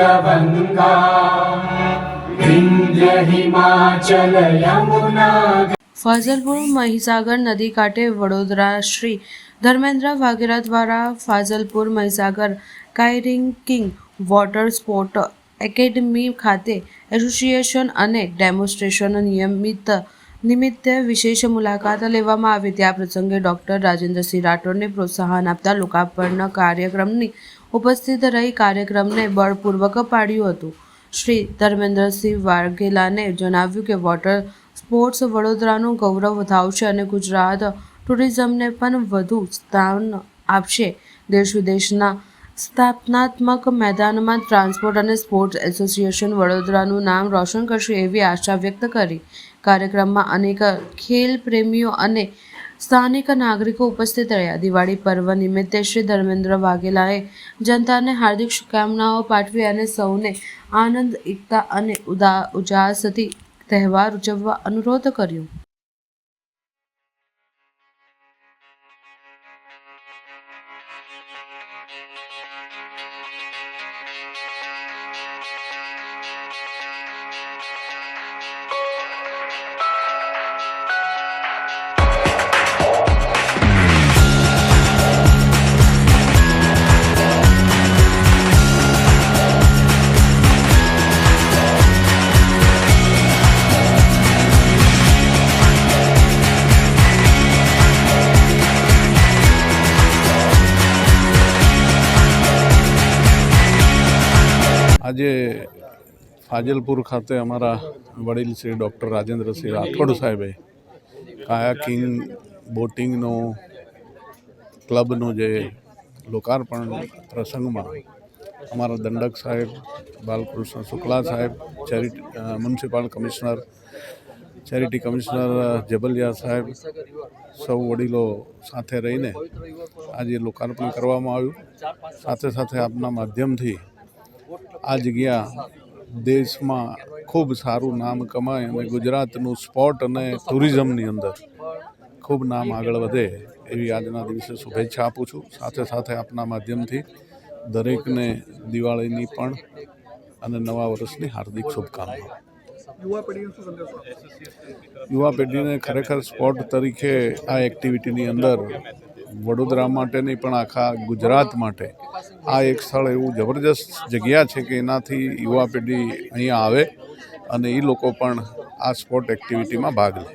गङ्गा विन्ध्य हिमाचल यमुना ફાઝલપુર મહીસાગર નદી કાંઠે વડોદરા શ્રી ધર્મેન્દ્ર વાઘેલા દ્વારા Fazalpur Mahisagar kayaking water sport academy ખાતે એસોસિએશન અને ડેમોન્સ્ટ્રેશન નિયમિત નિમિત્તે વિશેષ મુલાકાત લેવામાં આવી ત્યાં પ્રસંગે ડૉક્ટર રાજેન્દ્રસિંહ રાઠોડને પ્રોત્સાહન આપતા લોકાર્પણ કાર્યક્રમની ઉપસ્થિત રહી કાર્યક્રમને બળપૂર્વક પાડ્યું હતું. શ્રી ધર્મેન્દ્રસિંહ વાઘેલાને જણાવ્યું કે વોટર સ્પોર્ટ્સ વડોદરાનું ગૌરવ વધાવશે અને ગુજરાત ટુરિઝમને પણ વધુ સ્થાન આપશે. દેશ વિદેશના સ્થાપનાત્મક મેદાનમાં ટ્રાન્સપોર્ટ અને સ્પોર્ટ્સ એસોસિએશન વડોદરાનું નામ રોશન કરશે એવી આશા વ્યક્ત કરી. કાર્યક્રમમાં અનેક ખેલ પ્રેમીઓ અને સ્થાનિક નાગરિકો ઉપસ્થિત રહ્યા. દિવાળી પર્વ નિમિત્તે શ્રી ધર્મેન્દ્ર વાઘેલાએ જનતાને હાર્દિક શુભકામનાઓ પાઠવી અને સૌને આનંદ, એકતા અને ઉદા ઉજાસથી તહેવાર ઉજવવા અનુરોધ કર્યો. આજે ફાજલપુર ખાતે અમારા વડીલ શ્રી ડૉક્ટર રાજેન્દ્રસિંહ રાઠોડ સાહેબે કાયાકિંગ બોટિંગનો ક્લબનું જે લોકાર્પણ પ્રસંગમાં અમારા દંડક સાહેબ, બાલકૃષ્ણ શુક્લા સાહેબ, charity municipal commissioner, charity commissioner Jabaliya સાહેબ, સૌ વડીલો સાથે રહીને આજે લોકાર્પણ કરવામાં આવ્યું. સાથે સાથે આપના માધ્યમથી આ જગ્યા દેશમાં ખૂબ સારું નામ કમાય અને ગુજરાતનું સ્પોર્ટ અને ટુરિઝમની અંદર ખૂબ નામ આગળ વધે એવી આજના દિવસે શુભેચ્છા આપું છું. સાથે સાથે આપના માધ્યમથી દરેકને દિવાળીની પણ અને નવા વર્ષની હાર્દિક શુભકામના. યુવા પેઢીને ખરેખર સ્પોર્ટ તરીકે આ એક્ટિવિટીની અંદર વડોદરા માટે નહીં, પણ આખા ગુજરાત માટે. આ એક સ્થળ એવું જબરજસ્ત જગ્યા છે કે એનાથી યુવા પેઢી અહીંયા આવે અને એ લોકો પણ આ સ્પોર્ટ એક્ટિવિટીમાં ભાગ લે.